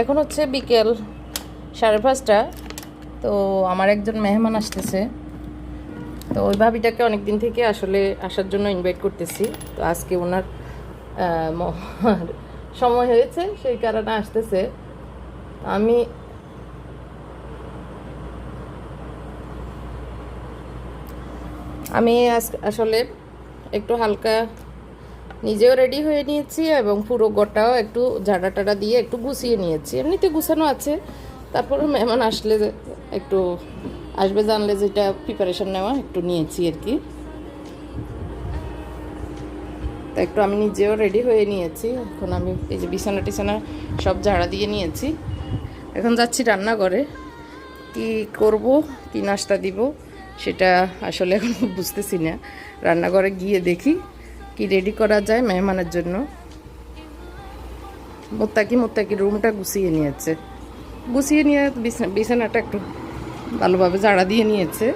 এখন হচ্ছে বিকেল সাড়ে পাঁচটা, তো আমার একজন মেহমান আসতেছে। তো ওই ভাবিটাকে অনেক দিন থেকে আসলে আসার জন্য ইনভাইট করতেছি। তো আজকে ওনার সময় হয়েছে, সেই কারণে আসতেছে। আমি আমি আসলে একটু হালকা নিজেও রেডি হয়ে নিয়েছি এবং পুরো গোটাও একটু ঝাড়া টাড়া দিয়ে একটু গুছিয়ে নিয়েছি। এমনিতে গুছানো আছে। তারপরে মেহমান আসলে একটু আসবে, জানলে যেটা প্রিপারেশন নেওয়া একটু নিয়েছি আর কি। তো একটু আমি নিজেও রেডি হয়ে নিয়েছি। এখন আমি এই যে বিছানা টিছানা সব ঝাড়া দিয়ে নিয়েছি। এখন যাচ্ছি রান্নাঘরে। কি করব, কি নাস্তা দিব, সেটা আসলে এখন বুঝতেছি না। রান্নাঘরে গিয়ে দেখি। কি রেডি করা যায় মেহমানের জন্য? মোত্তাকি মোত্তাকি রুমটা গুছিয়ে নিয়েছে। গুছিয়ে নিয়ে বিছানা- বিছানাটা একটু ভালোভাবে জাড়া দিয়ে নিয়েছে।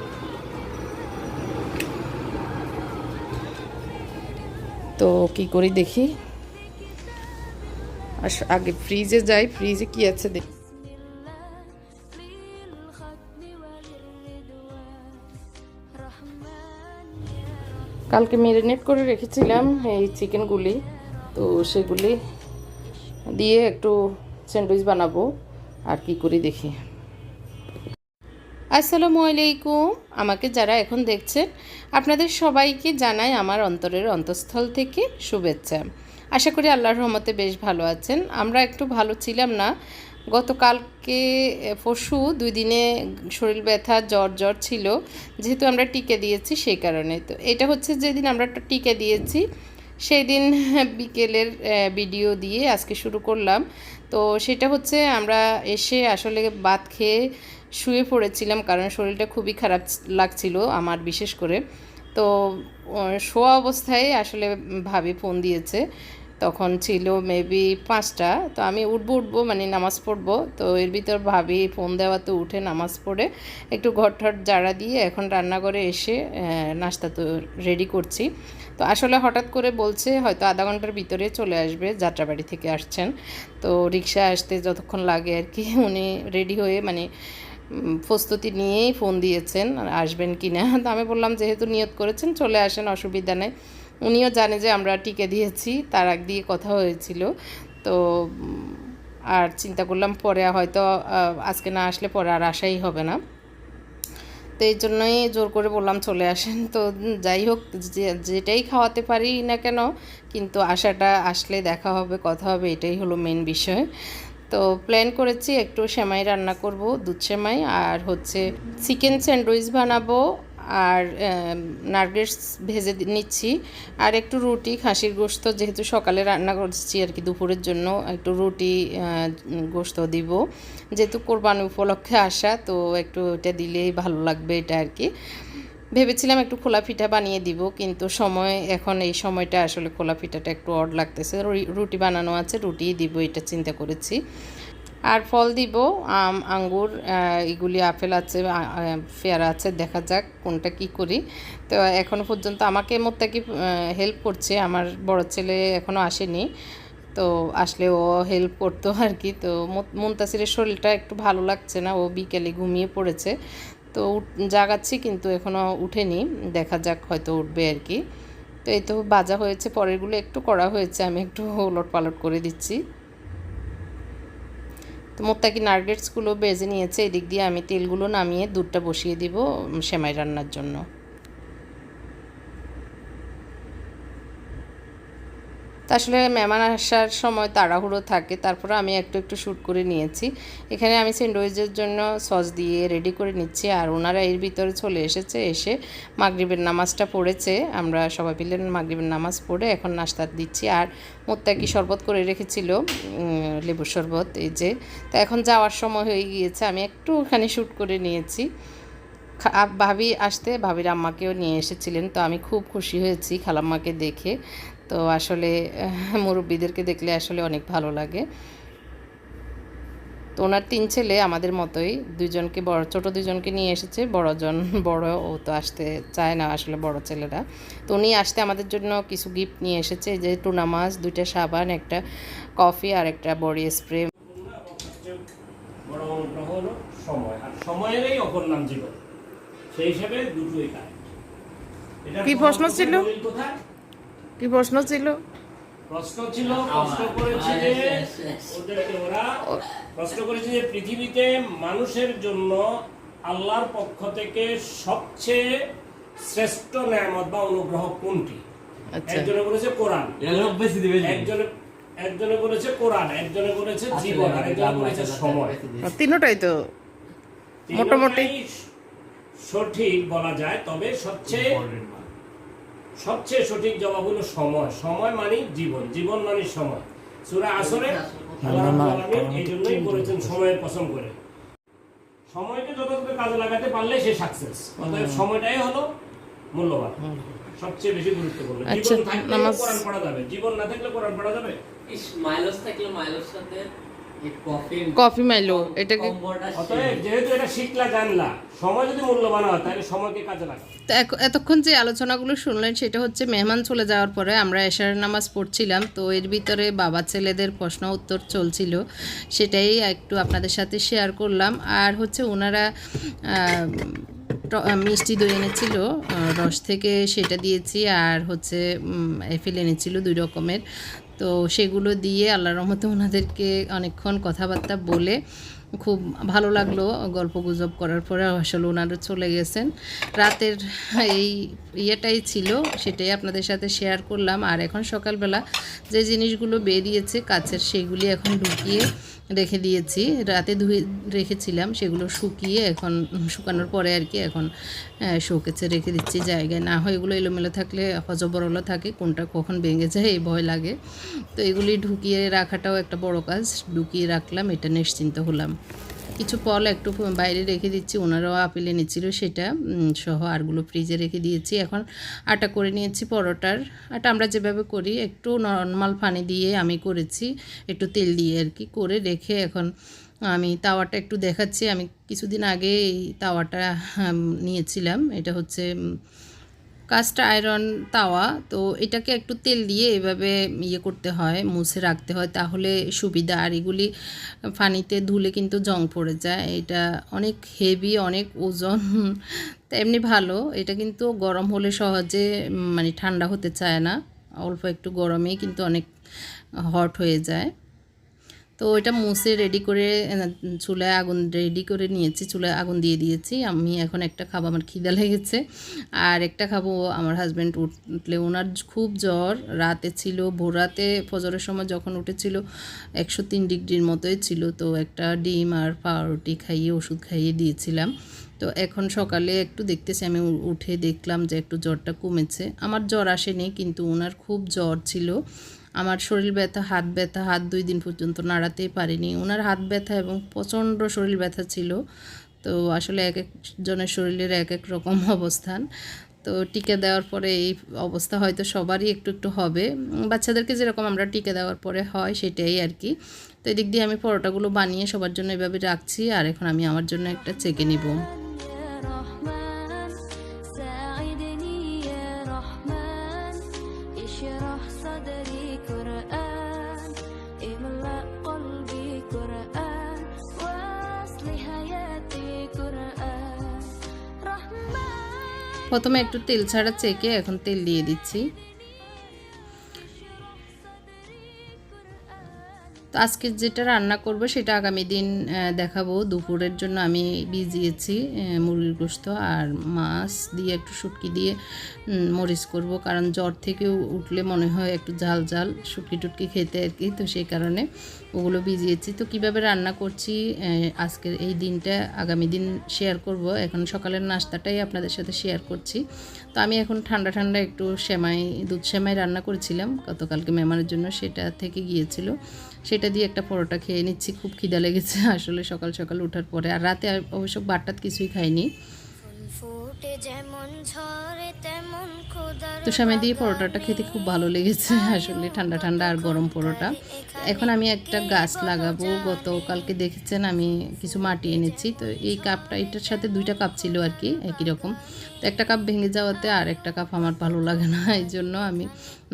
তো কি করি দেখি? আগে ফ্রিজে যাই ফ্রিজে কি আছে দেখি। কালকে ম্যারিনেট করে রেখেছিলাম এই চিকেনগুলি তো সেগুলি দিয়ে একটু স্যান্ডউইচ বানাবো, আর কি করি দেখি। আসসালামু আলাইকুম। আমাকে যারা এখন দেখছেন, আপনাদের সবাইকে জানাই আমার অন্তরের অন্তঃস্থল থেকে শুভেচ্ছা। আশা করি আল্লাহর রহমতে বেশ ভালো আছেন। আমরা একটু ভালো ছিলাম না গতকালকে এ, পরশু দুই দিনে শরীর ব্যথা জ্বর জ্বর ছিল। যেহেতু আমরা টিকে দিয়েছি সেই কারণে। তো এটা হচ্ছে যেদিন আমরা টিকে দিয়েছি সেই দিন বিকেলের ভিডিও দিয়ে আজকে শুরু করলাম। তো সেটা হচ্ছে আমরা এসে আসলে ভাত খেয়ে শুয়ে পড়েছিলাম কারণ শরীরটা খুবই খারাপ লাগছিল আমার বিশেষ করে। তো শোয়া অবস্থায় আসলে ভাবি ফোন দিয়েছে। তখন ছিল মেবি পাঁচটা। তো আমি উঠবো উঠবো মানে নামাজ পড়ব। তো এর ভিতর ভাবি ফোন দেওয়াতে উঠে নামাজ পড়ে, একটু ঘর ঠট জাড়া দিয়ে এখন রান্নাঘরে এসে নাস্তা তো রেডি করছি। তো আসলে হঠাৎ করে বলছে, হয়তো আধা ঘণ্টার ভিতরে চলে আসবে, যাত্রাবাড়ি থেকে আসছেন। তো রিক্সা আসতে যতক্ষণ লাগে আর কি, উনি রেডি হয়ে মানে প্রস্তুতি নিয়েই ফোন দিয়েছেন, আসবেন কি না তো আমি বললাম, যেহেতু নিয়ত করেছেন, চলে আসেন, অসুবিধা নেই। উনিও জানে যে আমরা টিকে দিয়েছি, তার আগ দিয়ে কথা হয়েছিল। তো আর চিন্তা করলাম পরে হয়তো আজকে না আসলে পরে আর আসাই হবে না। তো এই জন্যই জোর করে বললাম চলে আসেন। তো যাই হোক যেটাই খাওয়াতে পারি না কেন, কিন্তু আশাটা আসলে দেখা হবে, কথা হবে, এটাই হলো মেন বিষয়। তো প্ল্যান করেছি একটু সেমাই রান্না করব, দুধ সেমাই, আর হচ্ছে চিকেন স্যান্ডউইচ বানাবো আর নার্গেটস ভেজে নিচ্ছি। আর একটু রুটি, খাসির গোস্ত যেহেতু সকালে রান্না করছি আর কি, দুপুরের জন্য একটু রুটি গোস্ত দিব। যেহেতু কোরবানি উপলক্ষে আসা, তো একটু এটা দিলেই ভালো লাগবে এটা আর কি। ভেবেছিলাম একটু খোলা পিঠা বানিয়ে দিব, কিন্তু সময়, এখন এই সময়টা আসলে খোলা পিঠাটা একটু অড লাগতেছে। রুটি বানানো আছে, রুটিই দিব, এটা চিন্তা করেছি। আর ফল দিব, আম, আঙ্গুর এগুলি আপেল আছে পেয়ারা আছে, দেখা যাক কোনটা কি করি। তো এখনও পর্যন্ত আমাকে মোত্তাকি হেল্প করছে, আমার বড় ছেলে এখনও আসেনি। তো আসলে ও হেল্প করতো আর কি। তো মুনতাসিরের শরীরটা একটু ভালো লাগছে না, ও বিকেলে ঘুমিয়ে পড়েছে। তো জাগাচ্ছি কিন্তু এখনও উঠেনি, দেখা যাক হয়তো উঠবে আর কি। তো এই তো বাজা হয়েছে, পরেরগুলো একটু করা হয়েছে, আমি একটু ওলট পালট করে দিচ্ছি। তো মোত্তাকি নার্গেটসগুলো বেজে নিয়েছে, এদিক দিয়ে আমি তেলগুলো নামিয়ে দুধটা বসিয়ে দিব সেমাই রান্নার জন্য। তা আসলে মেহমান আসার সময় তাড়াহুড়ো থাকে, তারপরে আমি একটু একটু শ্যুট করে নিয়েছি। এখানে আমি স্যান্ডউইচের জন্য সস দিয়ে রেডি করে নিচ্ছি, আর ওনারা এর ভিতরে চলে এসেছে, এসে মাগরিবের নামাজটা পড়েছে। আমরা সবাই মিলে মাগরিবের নামাজ পড়ে এখন নাস্তা দিচ্ছি, আর মোত্তাকি শরবত করে রেখেছিল লেবুর শরবত, এই যে। তা এখন যাওয়ার সময় হয়ে গিয়েছে, আমি একটু ওখানে শ্যুট করে নিয়েছি। ভাবি আসতে, ভাবির আম্মাকেও নিয়ে এসেছিলেন, তো আমি খুব খুশি হয়েছি খালাম্মাকে দেখে। তো আসলে মুরব্বীদেরকে দেখলে আসলে অনেক ভালো লাগে। তো ওনার তিন ছেলে আমাদের মতোই দুজনকে বড় ছোট দুজনকে নিয়ে এসেছে বড়জন বড় ও তো আসতে চায় না আসলে বড় ছেলেরা। তো উনি আসতে আমাদের জন্য কিছু গিফট নিয়ে এসেছে যে টুনা মাছ দুইটা সাবান একটা কফি আর একটা বডি স্প্রে। কি প্রশ্ন ছিল? কোথায়? কি প্রশ্ন ছিল? প্রশ্ন ছিল প্রশ্ন করেছে যে ওদেরকে ওরা প্রশ্ন করেছে যে পৃথিবীতে মানুষের জন্য আল্লাহর পক্ষ থেকে সবচেয়ে শ্রেষ্ঠ নেয়ামত বা অনুগ্রহ কোনটি? আচ্ছা। একজনে বলেছে কোরআন। একজনে একজনে বলেছে কোরআন একজনে বলেছে জীবন আর একজনে বলেছে সময়। তিনটাই তো মোটামুটি। সঠিক বলা যায় তবে সবচেয়ে সবচেয়ে সঠিক জবাব হলো সময়। সময় মানে জীবন। জীবন মানে সময়। সূরা আসরে এই জন্যই বলেছেন সময়ের কসম করে। সময়কে যথাযথ কাজে লাগাতে পারলে সে সাকসেস অতএব সময়টাই হলো মূল্যবান। সবচেয়ে বেশি গুরুত্বপূর্ণ। আচ্ছা, জীবন থাকলে নামাজ- কোরআন পড়া যাবে। জীবন না থাকলে কোরআন পড়া যাবে? ইস, মাইলস থাকলে মাইলস সাথে কফি কফি মাইলো এটাকে যেহেতু এটা শিখলা জানলা সময় যদি মূল্যবান হয় তাহলে সময়কে কাজে লাগা তো এখ- এতক্ষণ যে আলোচনাগুলো শুনলেন সেটা হচ্ছে মেহমান চলে যাওয়ার পরে আমরা এশার নামাজ পড়ছিলাম তো এর ভিতরে বাবা ছেলেদের প্রশ্ন উত্তর চলছিল সেটাই একটু আপনাদের সাথে শেয়ার করলাম। আর হচ্ছে ওনারা ট- মিষ্টি দই এনেছিল রস থেকে সেটা দিয়েছি আর হচ্ছে এফিল এনেছিল দুই রকমের। তো সেগুলো দিয়ে আল্লাহ রহমতে ওনাদেরকে অনেকক্ষণ কথাবার্তা বলে খুব ভালো লাগল গল্প গুজব করার পরে আসলে ওনারা চলে গেছেন। রাতের এই ইয়েটাই ছিল, সেটাই আপনাদের সাথে শেয়ার করলাম। আর এখন সকালবেলা যে জিনিসগুলো বেরিয়েছে কাছের সেগুলি এখন ঢুকিয়ে রেখে দিয়েছি। রাতে ধুয়ে রেখেছিলাম, সেগুলো শুকিয়ে এখন শুকানোর পরে আর কি এখন শোকেছে রেখে দিচ্ছি। জায়গায় না হয় এগুলো এলোমেলো থাকলে হজবরল থাকে, কোনটা কখন ভেঙে যায় এই ভয় লাগে। তো এগুলি ঢুকিয়ে রাখাটাও একটা বড় কাজ, ঢুকিয়ে রাখলাম, এটা নিশ্চিন্ত হলাম। কিছু ফল একটু বাইরে রেখে দিচ্ছি, ওনারাও আপেল এনেছিল সেটা সহ আরগুলো ফ্রিজে রেখে দিয়েছি। এখন আটা করে নিয়েছি পরোটার। আটা আমরা যেভাবে করি, একটু নর্মাল পানি দিয়ে আমি করেছি, একটু তেল দিয়ে আর কি করে রেখে এখন আমি তাওয়াটা একটু দেখাচ্ছি। আমি কিছুদিন আগে এই তাওয়াটা নিয়েছিলাম। এটা হচ্ছে কাস্ট আয়রন তাওয়া, তো এটাকে একটু তেল দিয়ে এভাবে ইয়ে করতে হয়, মুছে রাখতে হয়, তাহলে সুবিধা। আর এগুলি পানিতে ধুলে কিন্তু জং পড়ে যায়, এটা অনেক হেভি অনেক ওজন, তা এমনি ভালো। এটা কিন্তু গরম হলে সহজে মানে ঠান্ডা হতে চায় না, অল্প একটু গরমেই কিন্তু অনেক হট হয়ে যায়। তো এটা মুছে রেডি করে চুলায় আগুন রেডি করে নিয়েছি, চুলায় আগুন দিয়ে দিয়েছি। আমি এখন একটা খাব, আমার খিদা লেগেছে। আর একটা খাব, আমার হাজব্যান্ড উঠলে ওনার খুব জ্বর। রাতে ছিল, ভোর রাতে ফজরের সময় যখন উঠেছিল, একশো তিন ডিগ্রির মতোই ছিল। তো একটা ডিম আর পাউরুটি খাইয়ে, ওষুধ খাইয়ে দিয়েছিলাম। তো এখন সকালে একটু দেখতেছি, আমি উঠে দেখলাম যে একটু জ্বরটা কমেছে। আমার জ্বর আসেনি, কিন্তু ওনার খুব জ্বর ছিল। আমার শরীর ব্যথা, হাত ব্যথা, হাত দুই দিন পর্যন্ত নাড়াতেই পারিনি। ওনার হাত ব্যথা এবং প্রচণ্ড শরীর ব্যথা ছিল। তো আসলে এক একজনের শরীরের এক এক রকম অবস্থান। তো টিকা দেওয়ার পরে এই অবস্থা হয়তো সবারই একটু একটু হবে। বাচ্চাদেরকে যেরকম আমরা টিকা দেওয়ার পরে হয় সেটাই আর কি। তো এদিক দিয়ে আমি পরোটাগুলো বানিয়ে সবার জন্য এভাবে রাখছি আর এখন আমি আমার জন্য একটা চেকে নিব। প্রথমে একটু তেল ছাড়া চেকে এখন তেল দিয়ে দিচ্ছি। তো আজকে যেটা রান্না করব সেটা আগামী দিন দেখাবো। দুপুরের জন্য আমি ভিজিয়েছি মুরগির গোস্ত আর মাছ দিয়ে একটু শুটকি দিয়ে মরিচ করব। কারণ জ্বর থেকে উঠলে মনে হয় একটু ঝাল ঝাল শুটকি টুটকি খেতে আর কি, তো সেই কারণে ওগুলো ভিজিয়েছি। তো কীভাবে রান্না করছি আজকের এই দিনটা আগামী দিন শেয়ার করব। এখন সকালের নাস্তাটাই আপনাদের সাথে শেয়ার করছি। তো আমি এখন ঠান্ডা ঠান্ডা একটু সেমাই, দুধ সেমাই রান্না করেছিলাম। গতকালকে মেহমানের জন্য সেটা থেকে গিয়েছিল। সেটা দিয়ে একটা পরোটা খেয়ে নিচ্ছি, খুব খিদা লেগেছে আসলে সকাল সকাল ওঠার পরে। আর রাতে অবশ্য বাটটাত কিছুই খাইনি। ফুটে যেমন তো সময় দিয়ে পরোটাটা খেতে খুব ভালো লেগেছে, আসলে ঠান্ডা ঠান্ডা আর গরম পরোটা। এখন আমি একটা গাছ লাগাবো, গতকালকে দেখেছেন আমি কিছু মাটি এনেছি, তো এই কাপটা, এটার সাথে দুইটা কাপ ছিল আর কি, একই রকম। তো একটা কাপ ভেঙে যাওয়াতে আর একটা কাপ আমার ভালো লাগে না, এই জন্য আমি,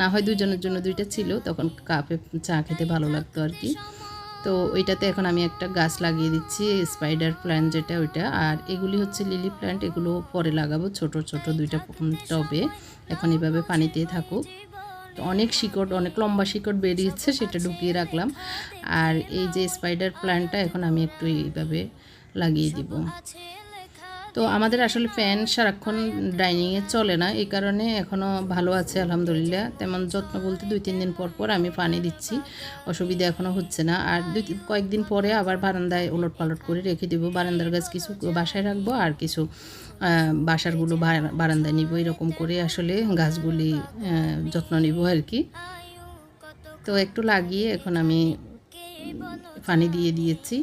না হয় দুজনের জন্য দুইটা ছিল, তখন কাপে চা খেতে ভালো লাগতো আর কি। তো ওইটাতে এখন আমি একটা গাছ লাগিয়ে দিচ্ছি স্পাইডার প্ল্যান্ট যেটা ওইটা। আর এগুলি হচ্ছে লিলি প্ল্যান্ট এগুলো পরে লাগাবো ছোট ছোট দুইটা টবে। এখন এভাবে পানিতে থাকুক। তো অনেক শিকড়, অনেক লম্বা শিকড় বেরিয়েছে, সেটা ঢুকিয়ে রাখলাম। আর এই যে স্পাইডার প্ল্যান্টটা এখন আমি একটু এইভাবে লাগিয়ে দিব। তো আমাদের আসলে ফ্যান সারাক্ষণ ডাইনিংয়ে চলে না, এই কারণে এখনও ভালো আছে, আলহামদুলিল্লাহ। তেমন যত্ন বলতে দুই তিন দিন পর পর আমি পানি দিচ্ছি, অসুবিধা এখনও হচ্ছে না। আর দুই কয়েকদিন পরে আবার বারান্দায় ওলট পালট করে রেখে দেবো, বারান্দার গাছ কিছু বাসায় রাখব আর কিছু বাসারগুলো বারান্দায় নিব, এরকম করে আসলে গাছগুলি যত্ন নিব আর কি। তো একটু লাগিয়ে এখন আমি পানি দিয়ে দিয়েছি।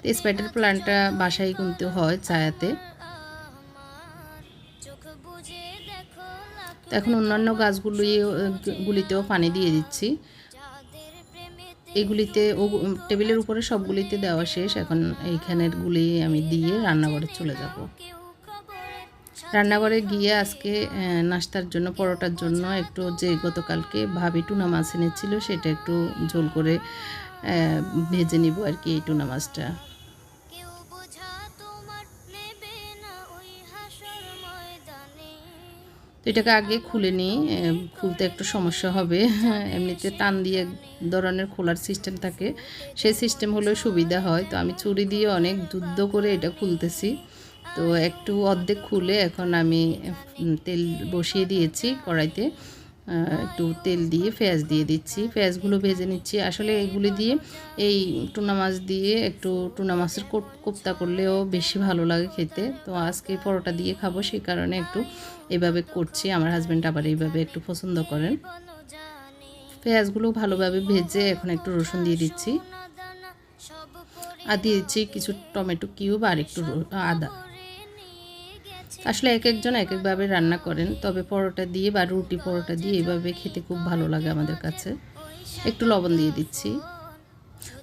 তো স্পাইডার প্ল্যান্টটা বাসায় কিনতে হয় ছায়াতে। এখন অন্যান্য গাছগুলি গুলিতেও পানি দিয়ে দিচ্ছি। এগুলিতে ও, টেবিলের উপরে সবগুলিতে দেওয়া শেষ। এখন এইখানের গুলি আমি দিয়ে রান্নাঘরে চলে যাব। রান্নাঘরে গিয়ে আজকে নাস্তার জন্য, পরোটার জন্য একটু যে গতকালকে ভাবি টুনা মাছ এনেছিল, সেটা একটু ঝোল করে ভেজে নিব আর কি এই টুনা মাছটা। তো এটাকে আগে খুলে নিই খুলতে একটু সমস্যা হবে। এমনিতে টান দিয়ে এক ধরনের খোলার সিস্টেম থাকে। সেই সিস্টেম হলেও সুবিধা হয়। তো আমি চুরি দিয়ে অনেক যুদ্ধ করে এটা খুলতেছি। তো একটু অর্ধেক খুলে এখন আমি তেল বসিয়ে দিয়েছি কড়াইতে। একটু তেল দিয়ে পেঁয়াজ দিয়ে দিচ্ছি। পেঁয়াজগুলো ভেজে নিচ্ছি। আসলে এগুলি দিয়ে এই টুনা মাছ দিয়ে একটু টুনা মাছের কোপ- কোপ্তা করলেও বেশি ভালো লাগে খেতে। তো আজকে পরোটা দিয়ে খাব, সেই কারণে একটু এভাবে করছি। আমার হাজব্যান্ড আবার এইভাবে একটু পছন্দ করেন। পেঁয়াজগুলো ভালোভাবে ভেজে এখন একটু রসুন দিয়ে দিচ্ছি। আর দিয়ে দিচ্ছি কিছু টমেটো কিউব আর একটু আদা। আসলে এক একজন এক একভাবে রান্না করেন, তবে পরোটা দিয়ে বা রুটি পরোটা দিয়ে এইভাবে খেতে খুব ভালো লাগে আমাদের কাছে। একটু লবণ দিয়ে দিচ্ছি।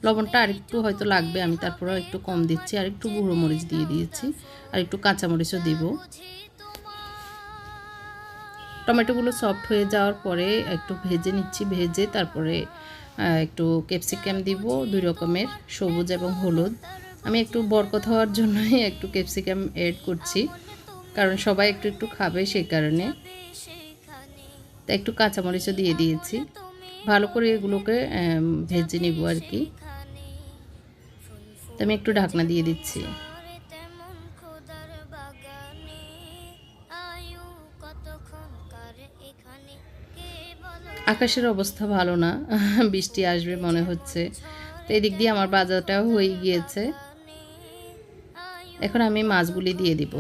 লবণটা আর একটু হয়তো লাগবে, আমি তারপরেও একটু কম দিচ্ছি। আর একটু গুঁড়ো মরিচ দিয়ে দিয়েছি, আর একটু কাঁচামরিচও দিব। টমেটোগুলো সফট হয়ে যাওয়ার পরে একটু ভেজে নিচ্ছি, ভেজে তারপরে একটু ক্যাপসিকাম দিব দুই রকমের, সবুজ এবং হলুদ। আমি একটু বরকত হওয়ার জন্যই একটু ক্যাপসিকাম অ্যাড করছি। কারণ সবাই একটু একটু খাবে সেই কারণে। তা একটু কাঁচামরিচও দিয়ে দিয়েছি। ভালো করে এগুলোকে ভেজে নিব আর কি। আমি একটু ঢাকনা দিয়ে দিচ্ছি। আকাশের অবস্থা ভালো না। বৃষ্টি আসবে মনে হচ্ছে। তো এদিক দিয়ে আমার বাজারটাও হয়ে গিয়েছে। এখন আমি মাছগুলি দিয়ে দিব।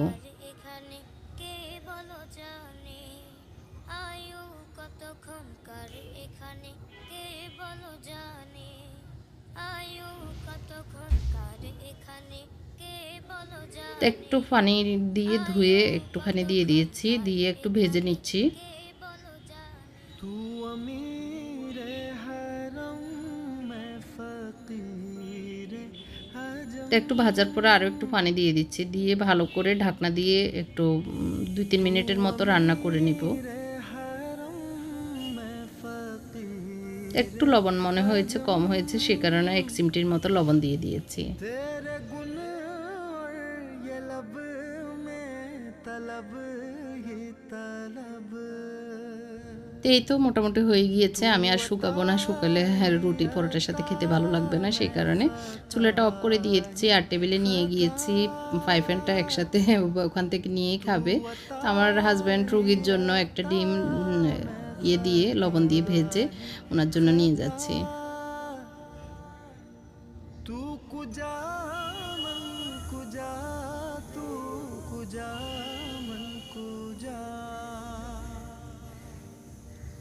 একটু পানি দিয়ে ধুয়ে একটুখানি দিয়ে দিয়েছি, দিয়ে একটু ভেজে নিচ্ছি। একটু ভাজার পরে আরও একটু পানি দিয়ে দিচ্ছি, দিয়ে ভালো করে ঢাকনা দিয়ে একটু দুই তিন মিনিটের মতো রান্না করে নিব। একটু লবণ মনে হয়েছে, কম হয়েছে, সে কারণে এক চিমটির মতো লবণ দিয়ে দিয়েছি। তো এই তো মোটামুটি হয়ে গিয়েছে। আমি আর শুকাবো না, শুকালে রুটি পরোটার সাথে খেতে ভালো লাগবে না, সেই কারণে চুলাটা অফ করে দিয়েছি আর টেবিলে নিয়ে গিয়েছি। ফ্রাই প্যানটা একসাথে ওখান থেকে নিয়েই খাবে। তো আমার হাজব্যান্ড রুগীর জন্য একটা ডিম ইয়ে দিয়ে লবণ দিয়ে ভেজে ওনার জন্য নিয়ে যাচ্ছি।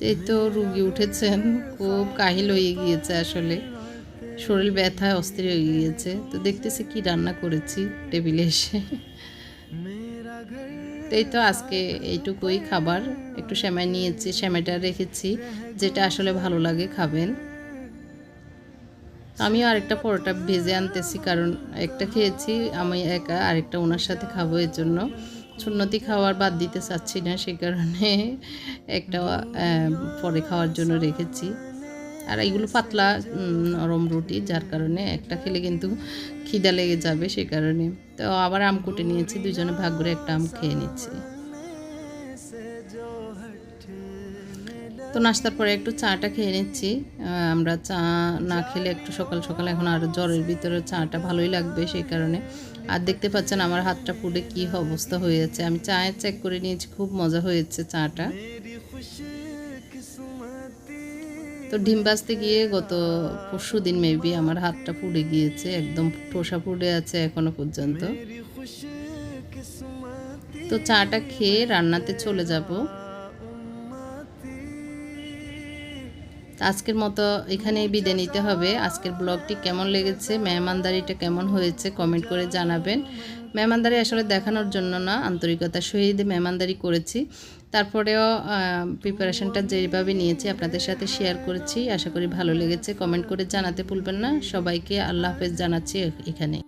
এই তো রুগী উঠেছেন, খুব কাহিল হয়ে গিয়েছে আসলে। শরীর ব্যথায় অস্থির হয়ে গিয়েছে। তো দেখতেছি কি রান্না করেছি টেবিলে এসে। এই তো আজকে এইটুকুই খাবার। একটু শ্যামাই নিয়েছি শ্যামাইটা রেখেছি, যেটা আসলে ভালো লাগে খাবেন। আমিও আরেকটা পরোটা ভেজে আনতেছি, কারণ একটা খেয়েছি, আমি একা আরেকটা ওনার সাথে খাব এর জন্য। সুন্নতি খাওয়ার বাদ দিতে চাচ্ছি না, সে কারণে একটা পরে খাওয়ার জন্য রেখেছি। আর এইগুলো পাতলা নরম রুটি, যার কারণে একটা খেলে কিন্তু খিদা লেগে যাবে, সে কারণে। তো আবার আম কুটে নিয়েছি, দুজনে ভাগ করে একটা আম খেয়ে নিচ্ছি। তো নাস্তার পরে একটু চাটা খেয়ে নিচ্ছি। আমরা চা না খেলে একটু সকাল সকাল এখন আর জ্বরের ভিতরে চাটা ভালোই লাগবে সেই কারণে। আর দেখতে পাচ্ছেন আমার হাতটা পুড়ে কি অবস্থা হয়েছে। আমি চায়ে চেক করে নিয়েছি, খুব মজা হয়েছে চাটা। তো ডিম বাজতে গিয়ে গত পরশু দিন মেবি আমার হাতটা পুড়ে গিয়েছে, একদম ঠোসা পুড়ে আছে এখনও পর্যন্ত। তো চাটা খেয়ে রান্নাতে চলে যাব। আজকের মতো এখানেই বিদায় নিতে হবে। আজকের ব্লগটি কেমন লেগেছে, মেহমানদারিটা কেমন হয়েছে কমেন্ট করে জানাবেন। মেহমানদারি আসলে দেখানোর জন্য না আন্তরিকতা সহিত মেহমানদারি করেছি। তারপরেও প্রিপারেশনটা যেভাবে নিয়েছি আপনাদের সাথে শেয়ার করেছি। আশা করি ভালো লেগেছে, কমেন্ট করে জানাতে ভুলবেন না। সবাইকে আল্লাহ হাফেজ জানাচ্ছি এখানে